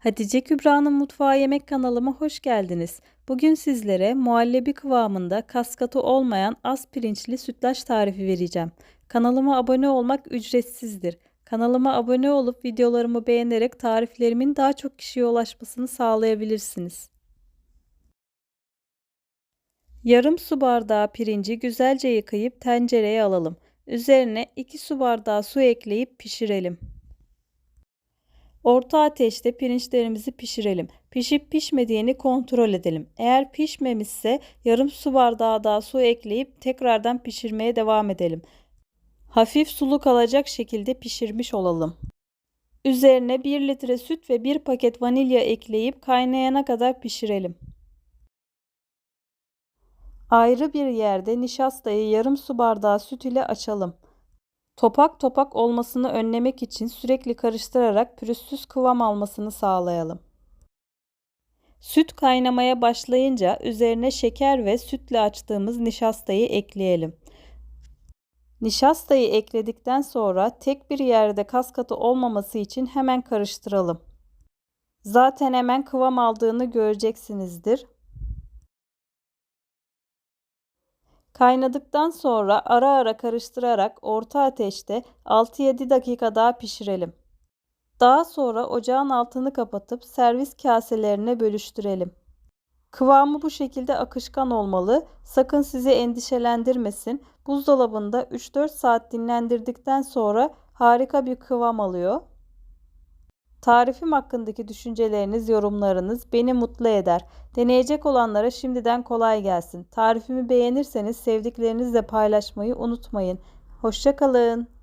Hatice Kübra'nın Mutfağı Yemek kanalıma hoş geldiniz. Bugün sizlere muhallebi kıvamında kaskatı olmayan az pirinçli sütlaç tarifi vereceğim. Kanalıma abone olmak ücretsizdir. Kanalıma abone olup videolarımı beğenerek tariflerimin daha çok kişiye ulaşmasını sağlayabilirsiniz. Yarım su bardağı pirinci güzelce yıkayıp tencereye alalım. Üzerine 2 su bardağı su ekleyip pişirelim. Orta ateşte pirinçlerimizi pişirelim. Pişip pişmediğini kontrol edelim. Eğer pişmemişse yarım su bardağı daha su ekleyip tekrardan pişirmeye devam edelim. Hafif sulu kalacak şekilde pişirmiş olalım. Üzerine 1 litre süt ve 1 paket vanilya ekleyip kaynayana kadar pişirelim. Ayrı bir yerde nişastayı yarım su bardağı süt ile açalım. Topak topak olmasını önlemek için sürekli karıştırarak pürüzsüz kıvam almasını sağlayalım. Süt kaynamaya başlayınca üzerine şeker ve sütle açtığımız nişastayı ekleyelim. Nişastayı ekledikten sonra tek bir yerde kas katı olmaması için hemen karıştıralım. Zaten hemen kıvam aldığını göreceksinizdir. Kaynadıktan sonra ara ara karıştırarak orta ateşte 6-7 dakika daha pişirelim. Daha sonra ocağın altını kapatıp servis kaselerine bölüştürelim. Kıvamı bu şekilde akışkan olmalı. Sakın sizi endişelendirmesin. Buzdolabında 3-4 saat dinlendirdikten sonra harika bir kıvam alıyor. Tarifim hakkındaki düşünceleriniz, yorumlarınız beni mutlu eder. Deneyecek olanlara şimdiden kolay gelsin. Tarifimi beğenirseniz sevdiklerinizle paylaşmayı unutmayın. Hoşçakalın.